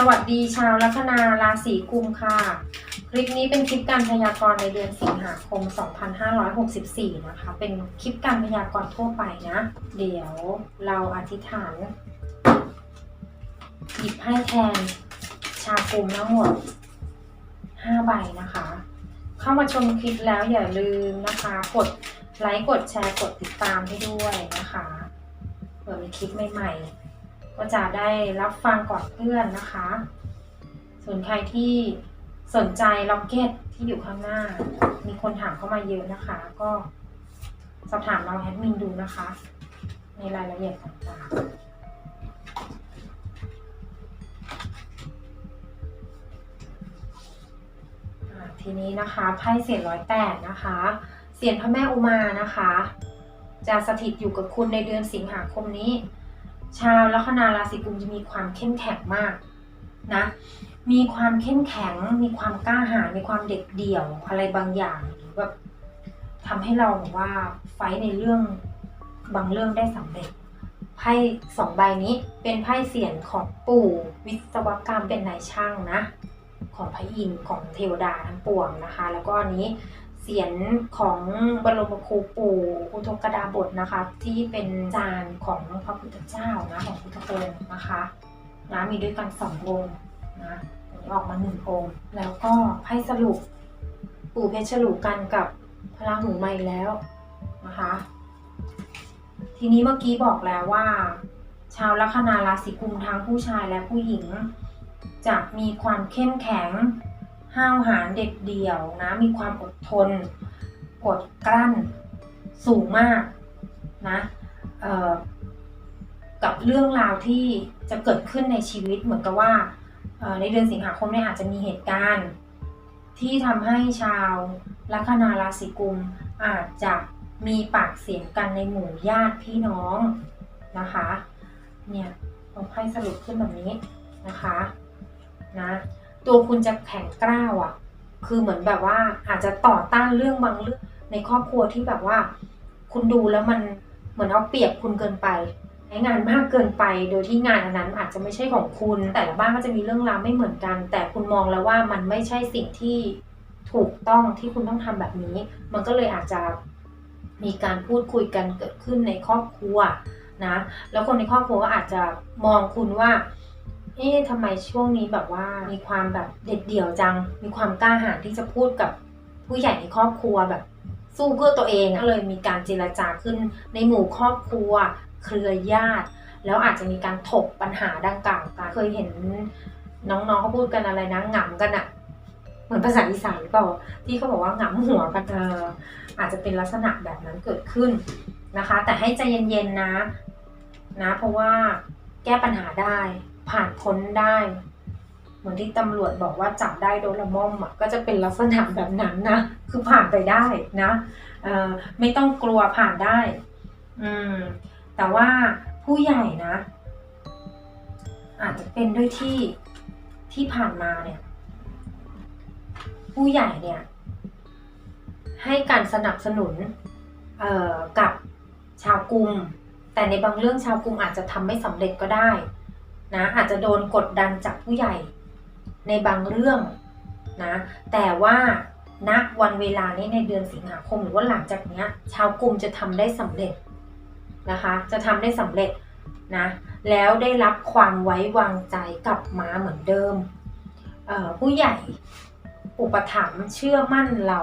สวัสดีชาวลัคนาราศีกุมค่ะ คลิปนี้เป็นคลิปการพยากรณ์ในเดือนสิงหาคม 2564 นะคะ เป็นคลิปการพยากรณ์ทั่วไปนะ เดี๋ยวเราอธิษฐานหยิบให้แทนชาวกุมทั้งหมด 5 ใบนะคะ เข้ามาชมคลิปแล้วอย่าลืมนะคะ กดไลค์ กดแชร์ กดติดตามให้ด้วยนะคะเผื่อมีคลิปใหม่ๆ ก็จะได้รับฟังก่อนเพื่อนนะคะ ส่วนใครที่สนใจล็อกเก็ตที่อยู่ข้างหน้า มีคนถามเข้ามาเยอะนะคะ ก็สอบถามเราแอดมินดูนะคะ ในรายละเอียดต่างๆทีนี้นะคะไพ่เสียร้อยแปดนะคะ เสียนพระแม่อุมานะคะ จะสถิตอยู่กับคุณในเดือนสิงหาคมนี้ ชาวลัคนาราศีกุมจะมีความเข้มแข็งมากนะ มีความเข้มแข็ง มีความกล้าหาญ มีความเด็ดเดี่ยวอะไรบางอย่างหรือแบบทำให้เราแบบว่าไฟในเรื่องบางเรื่องได้สำเร็จไพ่สองใบนี้เป็นไพ่เสียนของปู่วิศวกรรมเป็นนายช่างนะ ของพระอินทร์ของเทวดาทั้งปวงนะคะ แล้วก็อันนี้ เสียนของบรมครูปู่อุทกดาบทนะคะ ที่เป็นจานของพระพุทธเจ้านะของพุทธองค์นะคะนะมีด้วยกันสององค์นะออกมาหนึ่งองค์แล้วก็ไพ่สรุปปู่เพชรลูกันกับพระราหูมาอีกแล้วนะคะทีนี้เมื่อกี้บอกแล้วว่า ชาวลัคนาราศีกุมทั้งผู้ชายและผู้หญิง จะมีความเข้มแข็ง ห้าวหาญเด็ดเดี่ยวนะมีความอดทนอดกลั้นสูงมากนะกับเรื่องราวที่จะเกิดขึ้นในชีวิตเหมือนกับว่าในเดือนสิงหาคมเนี่ยอาจจะมีเหตุการณ์ ที่ทำให้ชาวลัคนาราศีกุมอาจจะมีปากเสียงกันในหมู่ญาติพี่น้องนะคะเนี่ยผมให้สรุปขึ้นแบบนี้นะคะนะ ตัวคุณจะแข็งกร้าวอะ่ะ คือเหมือนแบบว่าอาจจะต่อต้านเรื่องบางเรื่องในครอบครัวที่แบบว่า คุณดูแล้วมันเหมือนเอาเปรียบคุณเกินไปใช้งานมากเกินไป โดยที่งานอันนั้นอาจจะไม่ใช่ของคุณ แต่ละบ้านก็จะมีเรื่องราวไม่เหมือนกัน แต่คุณมองแล้วว่ามันไม่ใช่สิ่งที่ถูกต้องที่คุณต้องทำแบบนี้ มันก็เลยอาจจะมีการพูดคุยกันเกิดขึ้นในครอบครัวนะ แล้วคนในครอบครัวก็อาจจะมองคุณว่า เอ๊ะทำไมช่วงนี้แบบว่ามีความแบบเด็ดเดี่ยวจัง มีความกล้าหาญที่จะพูดกับผู้ใหญ่ในครอบครัวแบบ สู้เพื่อตัวเองก็เลยมีการเจรจาขึ้นในหมู่ครอบครัว เครือญาติ แล้วอาจจะมีการถกปัญหาดังกล่าวกันเคยเห็นน้องๆเขาพูดกันอะไรนะหงำกันอะเหมือนภาษาอีสานหรือเปล่าที่เขาบอกว่าหงำหัวกันเอออาจจะเป็นลักษณะแบบนั้นเกิดขึ้นนะคะ แต่ให้ใจเย็นๆนะนะ เพราะว่าแก้ปัญหาได้ ผ่านพ้นได้ เหมือนที่ตำรวจบอกว่าจับได้โดนละม่อมอะก็จะเป็นลักษณะแบบนั้นนะคือผ่านไปได้นะเอ่อไม่ต้องกลัวผ่านได้ อืม แต่ว่าผู้ใหญ่นะ อาจจะเป็นด้วยที่ที่ผ่านมาเนี่ย ผู้ใหญ่เนี่ย ให้การสนับสนุนกับชาวกรุงแต่ในบางเรื่องชาวกรุงอาจจะทำไม่สำเร็จก็ได้ นะอาจจะโดนกดดันจากผู้ใหญ่ในบางเรื่องนะแต่ว่าณวันเวลานี้ในเดือนสิงหาคมหรือว่าหลังจากเนี้ยชาวกรุงจะทำได้สำเร็จนะคะ จะทำได้สำเร็จนะแล้วได้รับความไว้วางใจกลับมาเหมือนเดิม ผู้ใหญ่อุปถัมภ์เชื่อมั่นเรา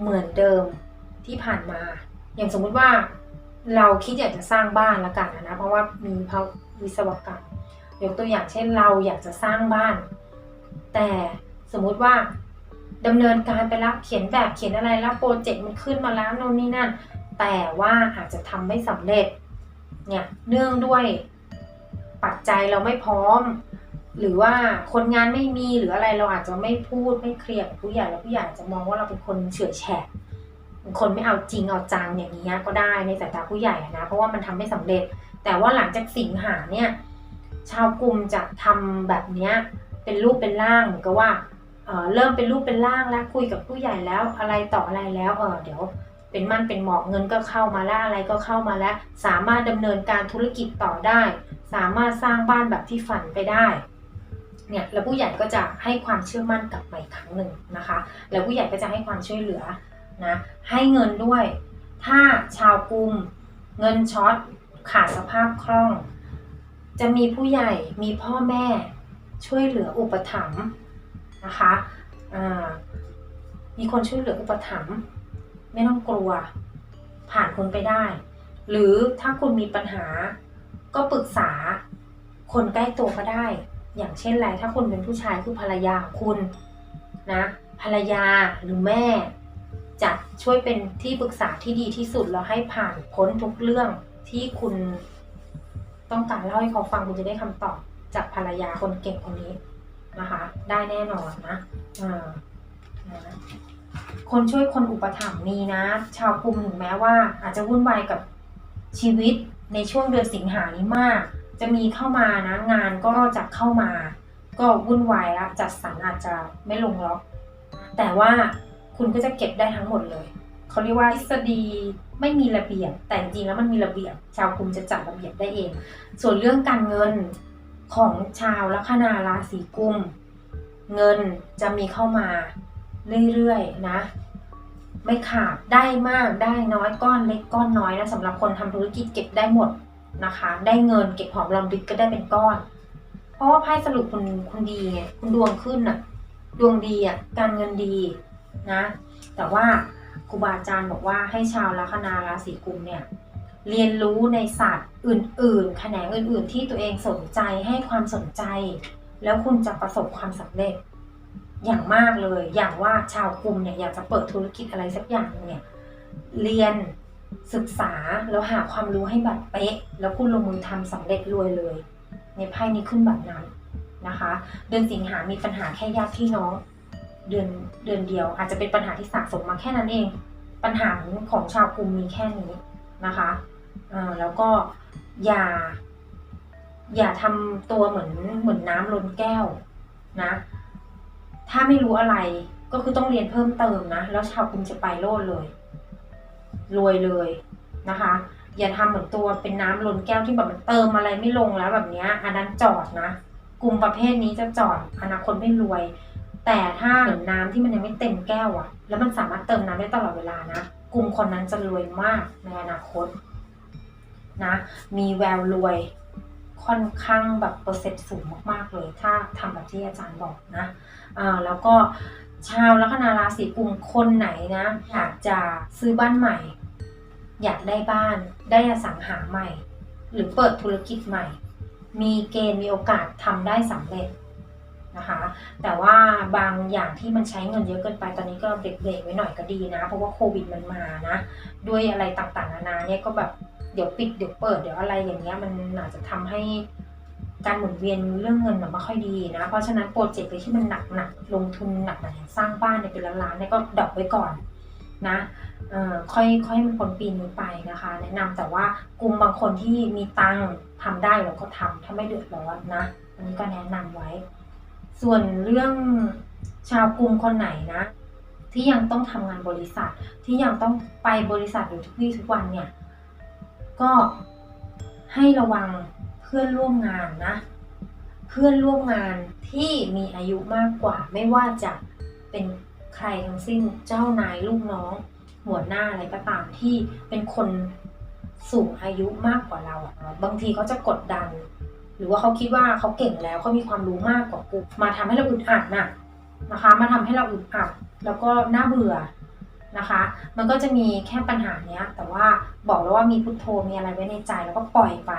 เหมือนเดิมที่ผ่านมา อย่างสมมุติว่าเราคิดอยากจะสร้างบ้านละกันนะ เพราะว่ามีพระวิศวกรรม ยกตัวอย่างเช่นเราอยากจะสร้างบ้าน แต่สมมุติว่าดำเนินการไปแล้วเขียนแบบเขียนอะไรแล้วโปรเจกต์มันขึ้นมาแล้วโน่นนี่นั่น แต่ว่าอาจจะทำไม่สำเร็จเนี่ยเนื่องด้วยปัจจัยเราไม่พร้อม หรือว่าคนงานไม่มีหรืออะไรเราอาจจะไม่พูดไม่เคลียร์กับผู้ใหญ่แล้วผู้ใหญ่จะมองว่าเราเป็นคนเฉื่อยแฉะคนไม่เอาจริงเอาจังอย่างนี้ก็ได้ในสายตาผู้ใหญ่นะเพราะว่ามันทำไม่สำเร็จ แต่ว่าหลังจากสิงหาเนี่ย ชาวกลุ่มจะทำแบบเนี้ยเป็นรูปเป็นร่างเหมือนกับว่าเเริ่มเป็นรูปเป็นร่างแล้วคุยกับผู้ใหญ่แล้วอะไรต่ออะไรแล้วเออเดี๋ยวเป็นมั่นเป็นหมอกเงินก็เข้ามาแล้วอะไรก็เข้ามาแล้ว สามารถดำเนินการธุรกิจต่อได้ สามารถสร้างบ้านแบบที่ฝันไปได้เนี่ยแล้วผู้ใหญ่ก็จะให้ความเชื่อมั่นกลับมาอีกครั้งหนึ่งนะคะ แล้วผู้ใหญ่ก็จะให้ความช่วยเหลือนะให้เงินด้วย ถ้าชาวกลุ่มเงินช็อตขาดสภาพคล่อง จะมีผู้ใหญ่มีพ่อแม่ช่วยเหลืออุปถัมภ์นะคะมีคนช่วยเหลืออุปถัมภ์ไม่ต้องกลัว ผ่านคนไปได้ หรือถ้าคุณมีปัญหาก็ปรึกษาคนใกล้ตัวก็ได้ อย่างเช่นไรถ้าคุณเป็นผู้ชายคือภรรยาของคุณนะภรรยาหรือแม่จะช่วยเป็นที่ปรึกษาที่ดีที่สุดแล้วให้ผ่านพ้นทุกเรื่องที่คุณ ต้องการเล่าให้เขาฟังคุณจะได้คำตอบจากภรรยาคนเก่งคนนี้นะคะ ได้แน่นอนนะนะคนช่วยคนอุปถัมภ์มีนะ ชาวกลุ่มถึงแม้ว่า อาจจะวุ่นวายกับชีวิตในช่วงเดือนสิงหานี้มาก จะมีเข้ามานะงานก็จะเข้ามา ก็วุ่นวายแล้วจัดสรรอาจจะไม่ลงล็อก แต่ว่าคุณก็จะเก็บได้ทั้งหมดเลย เขาเรียกว่าทฤษฎีไม่มีระเบียบ แต่จริงแล้วมันมีระเบียบ ชาวกลุ่มจะจัดระเบียบได้เอง ส่วนเรื่องการเงินของชาวลัคนาราศีกุม เงินจะมีเข้ามาเรื่อยๆนะ ไม่ขาดได้มากได้น้อยก้อนเล็กก้อนน้อยนะสำหรับคนทำธุรกิจเก็บได้หมดนะคะ ได้เงินเก็บหอมรอมริบก็ได้เป็นก้อน เพราะว่าไพ่สรุปคุณคุณดีไงคุณดวงขึ้นอะดวงดีอะการเงินดีนะ แต่ว่า ครูบาอาจารย์บอกว่าให้ชาวลัคนาราศีกุมเนี่ยเรียนรู้ในศาสตร์อื่นๆ แขนงอื่นๆ ที่ตัวเองสนใจให้ความสนใจ แล้วคุณจะประสบความสำเร็จอย่างมากเลย อย่างว่าชาวกลุ่มเนี่ยอยากจะเปิดธุรกิจอะไรสักอย่างเนี่ย เรียนศึกษาแล้วหาความรู้ให้แบบเป๊ะ แล้วคุณลงมือทำสำเร็จรวยเลย ในไพ่นี้ขึ้นแบบนั้นนะคะ เดือนสิงหามีปัญหาแค่ญาติพี่น้อง เดือนเดือนเดียว อาจจะเป็นปัญหาที่สะสมมาแค่นั้นเอง ปัญหาของชาวกลุ่มมีแค่นี้นะคะแล้วก็อย่า อย่าทำตัวเหมือนเหมือนน้ำล้นแก้วนะ ถ้าไม่รู้อะไรก็คือต้องเรียนเพิ่มเติมนะ แล้วชาวกลุ่มจะไปโลดเลย รวยเลยนะคะอย่าทำเหมือนตัวเป็นน้ำล้นแก้วที่แบบมันเติมอะไรไม่ลงแล้วแบบนี้อันนั้นจอดนะ กลุ่มประเภทนี้จะจอดอนาคตไม่รวย แต่ถ้าเหมือนน้ำที่มันยังไม่เต็มแก้วอะแล้วมันสามารถเติมน้ำได้ตลอดเวลานะ กลุ่มคนนั้นจะรวยมากในอนาคตนะ มีแววรวยค่อนข้างแบบเปอร์เซ็นต์สูงมากๆเลย ถ้าทำแบบที่อาจารย์บอกนะอ่าแล้วก็ชาวลัคนาราศีกุมคนไหนนะอยากจะซื้อบ้านใหม่ อยากได้บ้านได้อสังหาใหม่ หรือเปิดธุรกิจใหม่ มีเกณฑ์มีโอกาสทำได้สำเร็จ นะคะ แต่ว่าบางอย่างที่มันใช้เงินเยอะเกินไปตอนนี้ก็เบรกไว้หน่อยก็ดีนะ เพราะว่าโควิดมันมานะ ด้วยอะไรต่างๆนานาเนี่ยก็แบบเดี๋ยวปิดเดี๋ยวเปิดเดี๋ยวอะไรอย่างเงี้ยมันอาจจะทำให้การหมุนเวียนเรื่องเงินมันไม่ค่อยดีนะ เพราะฉะนั้นโปรเจกต์อะไรที่มันหนักๆลงทุนหนักๆอย่างสร้างบ้านเนี่ยเป็นล้านๆเนี่ยก็ดรอปไว้ก่อนนะค่อยค่อยมันพ้นปีนี้ไปนะคะ แนะนำแต่ว่ากลุ่มบางคนที่มีตังค์ทำได้เราก็ทำถ้าไม่เดือดร้อนนะอันนี้ก็แนะนำไว้ ส่วนเรื่องชาวกลุ่มคนไหนนะ ที่ยังต้องทำงานบริษัท ที่ยังต้องไปบริษัทอยู่ทุกวี่ทุกวันเนี่ย ก็ให้ระวังเพื่อนร่วมงานนะ เพื่อนร่วมงานที่มีอายุมากกว่า ไม่ว่าจะเป็นใครทั้งสิ้นเจ้านายลูกน้อง หัวหน้าอะไรก็ตามที่เป็นคนสูงอายุมากกว่าเราบางทีเขาจะกดดัน หรือว่าเขาคิดว่าเขาเก่งแล้วเขามีความรู้มากกว่ากูมาทำให้เราอึดอัดน่ะนะคะ มาทำให้เราอึดอัดแล้วก็น่าเบื่อนะคะ มันก็จะมีแค่ปัญหาเนี้ย แต่ว่าบอกแล้วว่ามีพุทโธมีอะไรไว้ในใจแล้วก็ปล่อยไป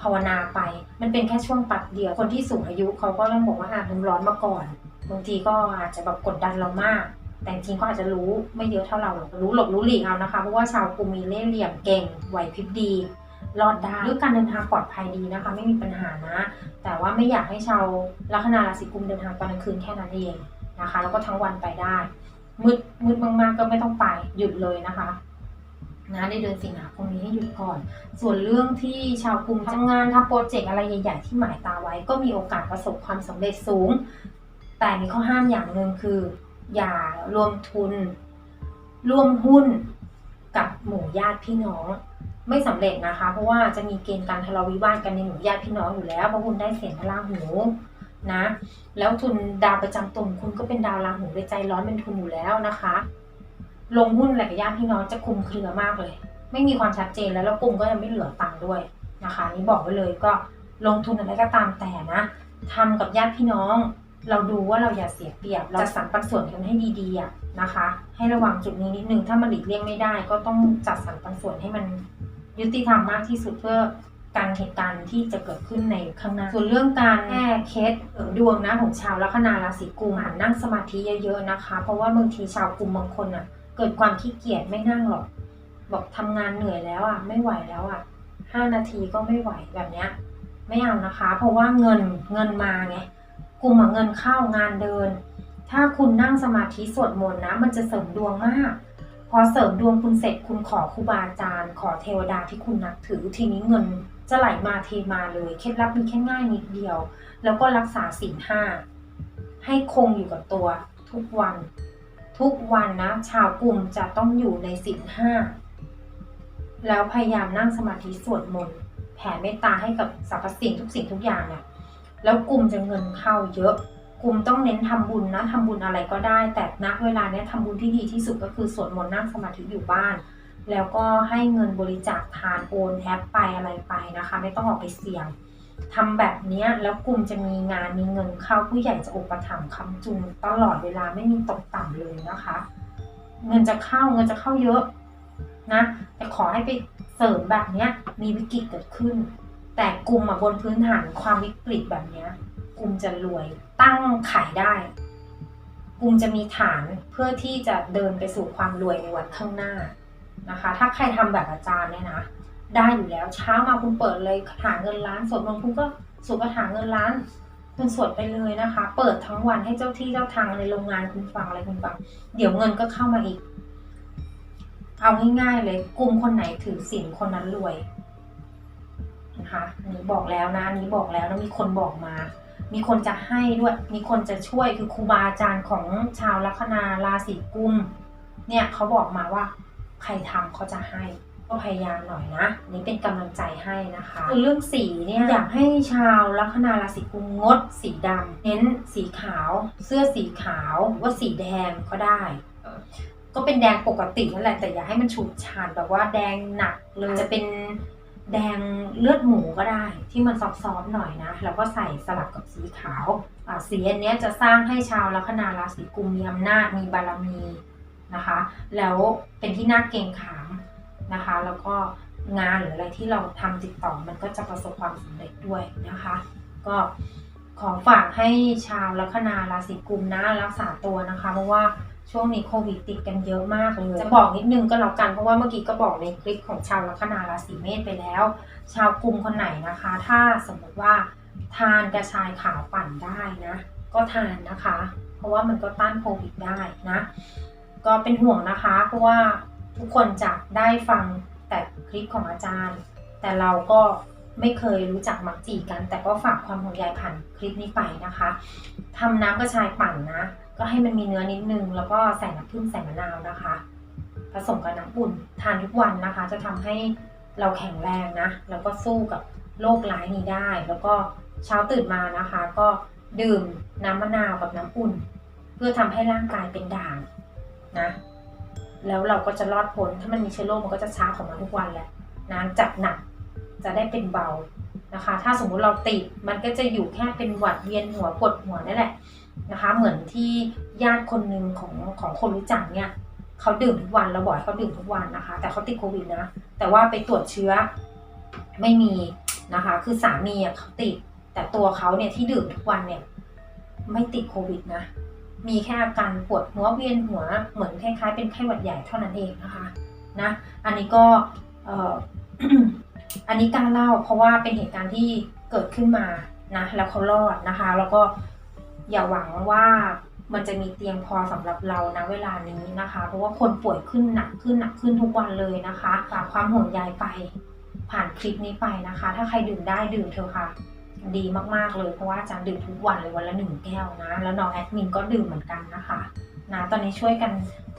ภาวนาไป มันเป็นแค่ช่วงปัดเดียว คนที่สูงอายุเขาก็ต้องบอกว่าอาบน้ำร้อนมาก่อน บางทีก็อาจจะแบบกดดันเรามาก แต่จริงก็อาจจะรู้ไม่เยอะเท่าเราหรอกรู้หลบรู้หลีกเอานะคะ เพราะว่าชาวกลุ่มมีเล่ห์เหลี่ยมเก่ง ไหวพริบดี รอดได้เรื่อการเดินทางปลอดภัยดีนะคะ ไม่มีปัญหานะ แต่ว่าไม่อยากให้ชาวลัคนาราศีกุมเดินทางตอนกลางคืนแค่นั้นเองนะคะ แล้วก็ทั้งวันไปได้ มืดมืดมากๆก็ไม่ต้องไปหยุดเลยนะคะนะในเดือนสิงหาคมนี้ให้หยุดก่อน ส่วนเรื่องที่ชาวกลุ่มทำงานทำโปรเจกต์อะไรใหญ่ๆที่หมายตาไว้ ก็มีโอกาสประสบความสำเร็จสูง แต่มีข้อห้ามอย่างหนึ่งคือ อย่ารวมทุน ร่วมหุ้นกับหมู่ญาติพี่น้อง ไม่สำเร็จนะคะ เพราะว่าจะมีเกณฑ์การทะเลาะวิวาทกันในหมู่ญาติพี่น้องอยู่แล้วเพราะคุณได้เสียงระราหูนะ แล้วทุนดาวประจำตัวของคุณก็เป็นดาวราหูในใจร้อนเป็นทุนอยู่แล้วนะคะ ลงหุ้นอะไรกับญาติพี่น้องจะคุมเครือมากเลย ไม่มีความชัดเจนแล้วแล้วกลุ่มก็ยังไม่เหลือตังค์ด้วยนะคะ นี่บอกไว้เลยก็ลงทุนอะไรก็ตามแต่นะทำกับญาติพี่น้อง เราดูว่าเราอย่าเสียเปรียบ เราจัดสรรปันส่วนกันให้ดีๆนะคะ ให้ระวังจุดนี้นิดนึงถ้ามันหลีกเลี่ยงไม่ได้ ก็ต้องจัดสรรปันส่วนให้มัน ยุติธรรมมากที่สุดเพื่อการเหตุการณ์ที่จะเกิดขึ้นในข้างหน้า ส่วนเรื่องการแก้เคล็ดเสดวงนะของชาวลัคนาราศีกุมหันนั่งสมาธิเยอะๆนะคะ เพราะว่าบางทีชาวกุมบางคนอะ เกิดความขี้เกียจไม่นั่งหรอก บอกทำงานเหนื่อยแล้วอะ ไม่ไหวแล้วอะห้านาทีก็ไม่ไหวแบบเนี้ยไม่เอานะคะ เพราะว่าเงินเงินมาไงกลุ่มเงินเข้างานเดิน ถ้าคุณนั่งสมาธิสวดมนต์นะ มันจะเสริมดวงมาก พอเสริมดวงคุณเสร็จคุณขอครูบาอาจารย์ ขอเทวดาที่คุณนับถือทีนี้เงินจะไหลมาเทมาเลยเคล็ดลับมีแค่ง่ายนิดเดียว แล้วก็รักษาศีลห้าให้คงอยู่กับตัวทุกวัน ทุกวันนะ ชาวกลุ่มจะต้องอยู่ในศีลห้าแล้วพยายามนั่งสมาธิสวดมนต์แผ่เมตตาให้กับสรรพสิ่งทุกสิ่งทุกอย่างเนี่ยแล้วกลุ่มจะเงินเข้าเยอะ กลุ่มต้องเน้นทำบุญนะทำบุญอะไรก็ได้ แต่ณเวลาเนี้ยทำบุญที่ดีที่สุดก็คือสวดมนต์นั่งสมาธิอยู่บ้าน แล้วก็ให้เงินบริจาคทานโอนแอปไปอะไรไปนะคะ ไม่ต้องออกไปเสี่ยงทำแบบเนี้ยแล้วกลุ่มจะมีงานมีเงินเข้าผู้ใหญ่จะอุปถัมภ์คำจุนตลอดเวลาไม่มีตกต่ำเลยนะคะ เงินจะเข้าเงินจะเข้าเยอะนะแต่ขอให้ไปเสริมแบบเนี้ยมีวิกฤตเกิดขึ้น แต่กลุ่มอะบนพื้นฐานความวิกฤตแบบเนี้ย กุมจะรวยตั้งขายได้ กุมจะมีฐานเพื่อที่จะเดินไปสู่ความรวยในวันข้างหน้านะคะ ถ้าใครทำแบบอาจารย์เนี่ยนะได้อยู่แล้วเช้ามาคุณเปิดเลยหาเงินล้านสวดมนต์คุณก็สวดคาถาเงินล้านคุณสวดไปเลยนะคะ เปิดทั้งวันให้เจ้าที่เจ้าทางในโรงงานคุณฟังอะไรคุณฟัง เดี๋ยวเงินก็เข้ามาอีก เอาง่ายๆเลยกลุ่มคนไหนถือศีลคนนั้นรวยนะคะนี้บอกแล้วนะนนี้บอกแล้วนะมีคนบอกมา มีคนจะให้ด้วย มีคนจะช่วยคือครูบาอาจารย์ของชาวลัคนาราศีกุม เนี่ยเขาบอกมาว่าใครทำเขาจะให้ก็พยายามหน่อยนะอันนี่เป็นกำลังใจให้นะคะคือเรื่องสีเนี่ยอยากให้ชาวลัคนาราศีกุมงด สีดำเน้นสีขาว เสื้อสีขาวหรือว่าสีแดงก็ได้เออก็เป็นแดงปกตินั่นแหละแต่อย่าให้มันฉูดฉาดแบบว่าแดงหนักเลยจะเป็น แดงเลือดหมูก็ได้ที่มันซอฟๆหน่อยนะ แล้วก็ใส่สลับกับสีขาวอ่าสีอันนี้จะสร้างให้ชาวลัคนาราศีกุมมีอำนาจมีบารมีนะคะ แล้วเป็นที่น่าเกรงขามนะคะ แล้วก็งานหรืออะไรที่เราทำติดต่อมันก็จะประสบความสำเร็จด้วยนะคะ ก็ขอฝากให้ชาวลัคนาราศีกุมนะรักษาตัวนะคะ เพราะว่า ช่วงนี้โควิดติดกันเยอะมากเลยจะบอกนิดนึงก็แล้วกันเพราะว่าเมื่อกี้ก็บอกในคลิปของชาวลัคนาราศีเมษไปแล้ว ชาวกลุ่มคนไหนนะคะ ถ้าสมมติว่าทานกระชายขาวปั่นได้นะ ก็ทานนะคะ เพราะว่ามันก็ต้านโควิดได้นะ ก็เป็นห่วงนะคะ เพราะว่าทุกคนจะได้ฟังแต่คลิปของอาจารย์ แต่เราก็ไม่เคยรู้จักมักจีกัน แต่ก็ฝากความห่วงใยผ่านคลิปนี้ไปนะคะทำน้ำกระชายปั่นนะ ก็ให้มันมีเนื้อนิดนึง แล้วก็ใส่น้ำผึ้งใส่มะนาวนะคะ ผสมกับน้ำอุ่นทานทุกวันนะคะ จะทำให้เราแข็งแรงนะ แล้วก็สู้กับโรคร้ายนี้ได้ แล้วก็เช้าตื่นมานะคะ ก็ดื่มน้ำมะนาวกับน้ำอุ่น เพื่อทำให้ร่างกายเป็นด่างนะ แล้วเราก็จะรอดพ้น ถ้ามันมีเชื้อโรคมันก็จะช้าของมันทุกวันแหละนะจากหนักจะได้เป็นเบานะคะ ถ้าสมมุติเราติดมันก็จะอยู่แค่เป็นหวัดเวียนหัวปวดหัวนั่นแหละ นะคะ เหมือนที่ญาติคนหนึ่งของของคนรู้จักเนี่ยเขาดื่มทุกวันเราบอกเขาดื่มทุกวันนะคะ แต่เขาติดโควิดนะแต่ว่าไปตรวจเชื้อไม่มีนะคะ คือสามีอะเขาติด แต่ตัวเขาเนี่ยที่ดื่มทุกวันเนี่ย ไม่ติดโควิดนะมีแค่อาการปวดหัวเวียนหัวเหมือนคล้ายๆเป็นไข้หวัดใหญ่เท่านั้นเองนะคะนะอันนี้ก็ออันนี้การเล่าเพราะว่าเป็นเหตุการณ์ที่เกิดขึ้นมานะแล้วเขารอดนะคะ แล้วก็ อย่าหวังว่ามันจะมีเตียงพอสำหรับเรานะเวลานี้นะคะ เพราะว่าคนป่วยขึ้นหนักขึ้นหนักขึ้นทุกวันเลยนะคะฝากความห่วงใยไป ผ่านคลิปนี้ไปนะคะ ถ้าใครดื่มได้ดื่มเถอะค่ะดีมากๆเลยเพราะว่าอาจารย์ดื่มทุกวันเลยวันละหนึ่งแก้วนะแล้วน้องแอดมินก็ดื่มเหมือนกันนะคะนะตอนนี้ช่วยกัน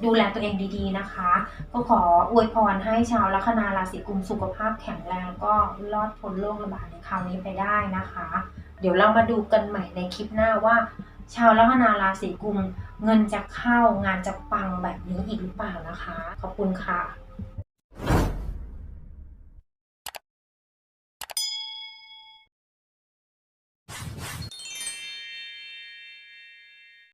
ดูแลตัวเองดีๆนะคะ ก็ขออวยพรให้ชาวลัคนาราศีกุมสุขภาพแข็งแรงแล้วก็รอดพ้นโรคระบาดในคราวนี้ไปได้นะคะ เดี๋ยวเรามาดูกันใหม่ในคลิปหน้าว่า ชาวลัคนาราศีกุม เงินจะเข้างานจะปังแบบนี้อีกหรือเปล่านะคะ ขอบคุณค่ะ